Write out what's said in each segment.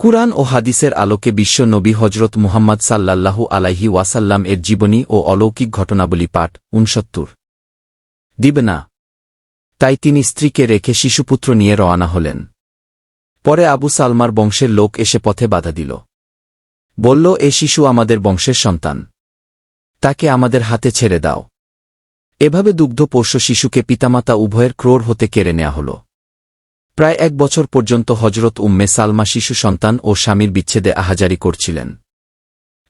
কুরআন ও হাদিসের আলোকে বিশ্ব নবী হজরত মুহাম্মদ সাল্লাল্লাহু আলাইহি ওয়াসাল্লাম এর জীবনী ও অলৌকিক ঘটনাবলী পাঠ উনসত্তর দিবে না তাই তিনি স্ত্রীকে রেখে শিশুপুত্র নিয়ে রওয়ানা হলেন। পরে আবু সালমার বংশের লোক এসে পথে বাধা দিল। বলল, এ শিশু আমাদের বংশের সন্তান। তাকে আমাদের হাতে ছেড়ে দাও। এভাবে দুগ্ধ পোষ্য শিশুকে পিতামাতা উভয়ের ক্রোর হতে কেড়ে নেওয়া হল। প্রায় এক বছর পর্যন্ত হজরত উম্মে সালমা শিশু সন্তান ও স্বামীর বিচ্ছেদে আহাজারি করছিলেন।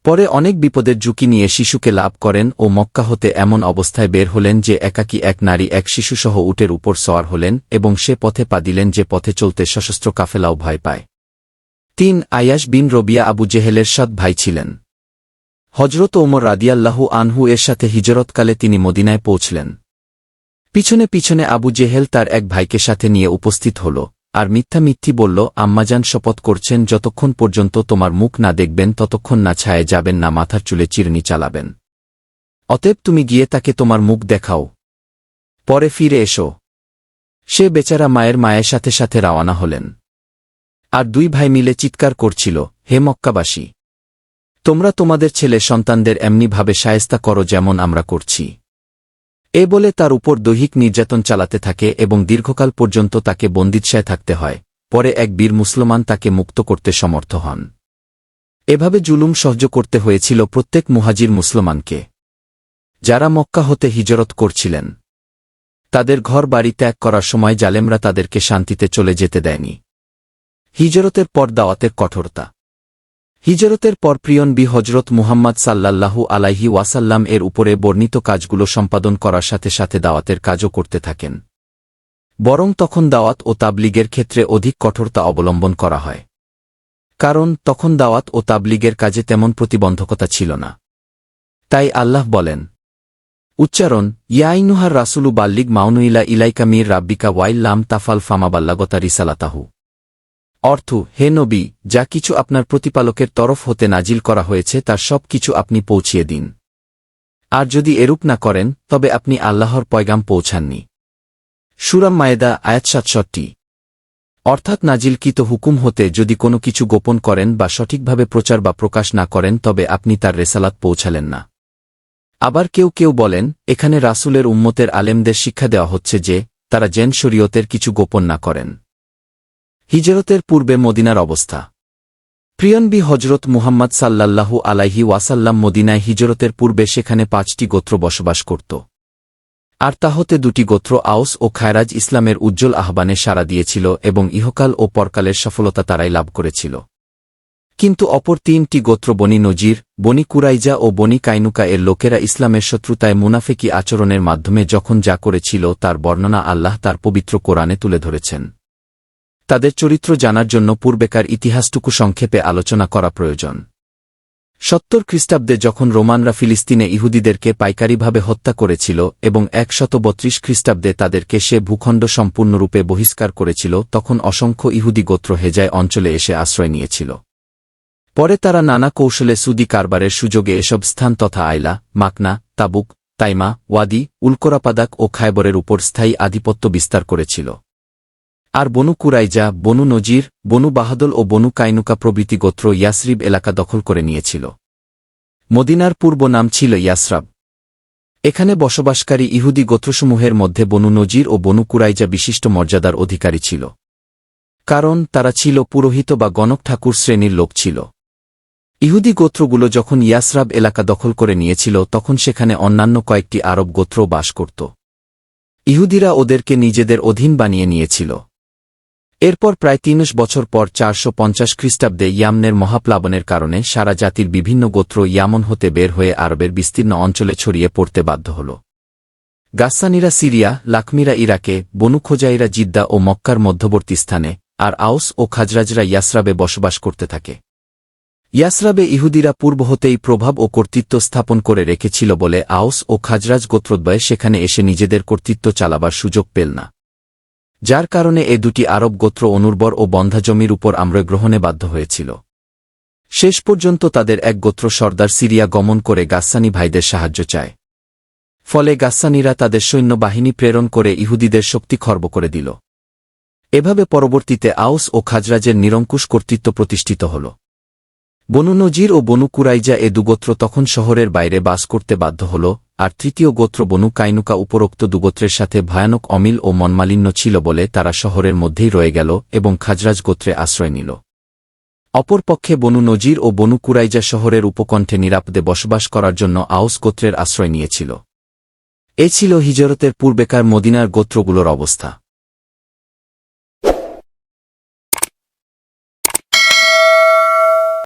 পরে অনেক বিপদের ঝুঁকি নিয়ে শিশুকে লাভ করেন ও মক্কা হতে এমন অবস্থায় বের হলেন যে একাকী এক নারী এক শিশুসহ উটের উপর সওয়ার হলেন এবং সে পথে পা দিলেন যে পথে চলতে সশস্ত্র কাফেলাও ভয় পায়। তিন, আয়াস বিন রবিয়া আবু জেহেলের সৎ ভাই ছিলেন। হজরত ওমর রাদিয়াল্লাহু আনহু এর সাথে হিজরতকালে তিনি মদিনায় পৌঁছলেন। পিছনে পিছনে আবু জেহেল তার এক ভাইকে সাথে নিয়ে উপস্থিত হল, আর মিথ্যা মিথ্যি বলল, আম্মাজান শপথ করছেন যতক্ষণ পর্যন্ত তোমার মুখ না দেখবেন ততক্ষণ না ছায়ে যাবেন না মাথার চুলে চিরনি চালাবেন। অতএব তুমি গিয়ে তাকে তোমার মুখ দেখাও। পরে ফিরে এসো। সে বেচারা মায়ের মায়ের সাথে সাথে রওয়ানা হলেন। আর দুই ভাই মিলে চিৎকার করছিল, হে মক্কাবাসী! তোমরা তোমাদের ছেলে সন্তানদের এমনিভাবে সায়স্তা করো যেমন আমরা করছি। এ বলে তার উপর দৈহিক নির্যাতন চালাতে থাকে এবং দীর্ঘকাল পর্যন্ত তাকে বন্দিৎসায় থাকতে হয়, পরে এক বীর মুসলমান তাকে মুক্ত করতে সমর্থ হন। এভাবে জুলুম সহ্য করতে হয়েছিল প্রত্যেক মুহাজির মুসলমানকে। যারা মক্কা হতে হিজরত করছিলেন, তাদের ঘর বাড়ি ত্যাগ করার সময় জালেমরা তাদেরকে শান্তিতে চলে যেতে দেয়নি। হিজরতের পর দাওয়াতের কঠোরতা। হিজরতের পর প্রিয়ন বি হজরত মুহাম্মদ সাল্লাল্লাহু আলাইহি ওয়াসাল্লাম এর উপরে বর্ণিত কাজগুলো সম্পাদন করার সাথে সাথে দাওয়াতের কাজও করতে থাকেন। বরং তখন দাওয়াত ও তাবলিগের ক্ষেত্রে অধিক কঠোরতা অবলম্বন করা হয়। কারণ তখন দাওয়াত ও তাবলিগের কাজে তেমন প্রতিবন্ধকতা ছিল না। তাই আল্লাহ বলেন, উচ্চারণ ইয়াইনুহার রাসুলু বাল্লিগ মাউনুইলা ইলাইকা মীর রাব্বিকা ওয়াইল্লাম তাফাল ফামাবাল্লাগতা রিসালাতাহু। অর্থ, হে নবী, যা কিছু আপনার প্রতিপালকের তরফ হতে নাজিল করা হয়েছে, তার সব কিছু আপনি পৌঁছিয়ে দিন। আর যদি এরূপ না করেন, তবে আপনি আল্লাহর পয়গাম পৌঁছাননি। সুরাম মায়েদা, আয়াত সাতষট্টি। অর্থাৎ নাজিলকৃত হুকুম হতে যদি কোনো কিছু গোপন করেন বা সঠিকভাবে প্রচার বা প্রকাশ না করেন, তবে আপনি তার রেসালাত পৌঁছালেন না। আবার কেউ কেউ বলেন, এখানে রাসুলের উম্মতের আলেমদের শিক্ষা দেওয়া হচ্ছে যে, তারা জেন শরীয়তের কিছু গোপন না করেন। হিজরতের পূর্বে মদিনার অবস্থা। প্রিয়নবি হজরত মুহাম্মদ সাল্লাল্লাহু আলাইহি ওয়াসাল্লাম মদিনায় হিজরতের পূর্বে সেখানে পাঁচটি গোত্র বসবাস করত। আর তাহতে দুটি গোত্র আউস ও খায়রাজ ইসলামের উজ্জ্বল আহ্বানে সাড়া দিয়েছিল এবং ইহকাল ও পরকালের সফলতা তারাই লাভ করেছিল। কিন্তু অপর তিনটি গোত্র বনি নজির, বনি কুরাইজা ও বনি কাইনুকা এর লোকেরা ইসলামের শত্রুতায় মুনাফেকি আচরণের মাধ্যমে যখন যা করেছিল তার বর্ণনা আল্লাহ তার পবিত্র কোরআনে তুলে ধরেছেন। তাদের চরিত্র জানার জন্য পূর্বেকার ইতিহাসটুকু সংক্ষেপে আলোচনা করা প্রয়োজন। সত্তর খ্রিস্টাব্দে যখন রোমানরা ফিলিস্তিনে ইহুদিদেরকে পাইকারিভাবে হত্যা করেছিল এবং একশত বত্রিশ খ্রিস্টাব্দে তাদেরকে সে ভূখণ্ড সম্পূর্ণরূপে বহিষ্কার করেছিল, তখন অসংখ্য ইহুদি গোত্র হেজায় অঞ্চলে এসে আশ্রয় নিয়েছিল। পরে তারা নানা কৌশলে সুদি কারবারের সুযোগে এসব স্থান তথা আইলা, মাকনা, তাবুক, তাইমা, ওয়াদি উলকোরাপাদাক ও খায়বরের উপর স্থায়ী আধিপত্য বিস্তার করেছিল। আর বনু কুরাইজা, বনু নজির, বনু বাহাদল ও বনু কাইনুকা প্রভৃতি গোত্র ইয়াসরিব এলাকা দখল করে নিয়েছিল। মদিনার পূর্ব নাম ছিল ইয়াসরাব। এখানে বসবাসকারী ইহুদি গোত্রসমূহের মধ্যে বনু নজির ও বনু কুরাইজা বিশিষ্ট মর্যাদার অধিকারী ছিল। কারণ তারা ছিল পুরোহিত বা গণক ঠাকুর শ্রেণির লোক ছিল। ইহুদি গোত্রগুলো যখন ইয়াসরাব এলাকা দখল করে নিয়েছিল, তখন সেখানে অন্যান্য কয়েকটি আরব গোত্র বাস করত। ইহুদিরা ওদেরকে নিজেদের অধীন বানিয়ে নিয়েছিল। এরপর প্রায় তিনশ বছর পর চারশো পঞ্চাশ খ্রিস্টাব্দে ইয়ামনের মহাপ্লাবনের কারণে সারা জাতির বিভিন্ন গোত্র ইয়ামন হতে বের হয়ে আরবের বিস্তীর্ণ অঞ্চলে ছড়িয়ে পড়তে বাধ্য হল। গাসানিরা সিরিয়া লাকমিরা ইরাকে বনুখোজাইরা জিদ্দা ও মক্কার মধ্যবর্তী স্থানে, আর আউস ও খাজরাজরা ইয়াসরাবে বসবাস করতে থাকে। ইয়াসরাবে ইহুদিরা পূর্ব হতেই প্রভাব ও কর্তৃত্ব স্থাপন করে রেখেছিল বলে আউস ও খাজরাজ গোত্রদ্বয় সেখানে এসে নিজেদের কর্তৃত্ব চালাবার সুযোগ পেল না। যার কারণে এ দুটি আরব গোত্র অনুর্বর ও বন্ধা জমির উপর আমরা গ্রহণে বাধ্য হয়েছিল। শেষ পর্যন্ত তাদের এক গোত্র সর্দার সিরিয়া গমন করে গাসানি ভাইদের সাহায্য চায়। ফলে গাসানিরা তাদের সৈন্যবাহিনী প্রেরণ করে ইহুদিদের শক্তি খর্ব করে দিল। এভাবে পরবর্তীতে আউস ও খাজরাজের নিরঙ্কুশ কর্তৃত্ব প্রতিষ্ঠিত হল। বনু নজির ও বনু কুরাইজা এ দুগোত্র তখন শহরের বাইরে বাস করতে বাধ্য হল, আর তৃতীয় গোত্র বনু কাইনুকা উপরোক্ত দুগোত্রের সাথে ভয়ানক অমিল ও মনমালিন্য ছিল বলে তারা শহরের মধ্যেই রয়ে গেল এবং খাজরাজ গোত্রে আশ্রয় নিল। অপরপক্ষে বনু নজির ও বনু কুরাইজা শহরের উপকণ্ঠে নিরাপদে বসবাস করার জন্য আউস গোত্রের আশ্রয় নিয়েছিল। এ ছিল হিজরতের পূর্বেকার মদিনার গোত্রগুলোর অবস্থা।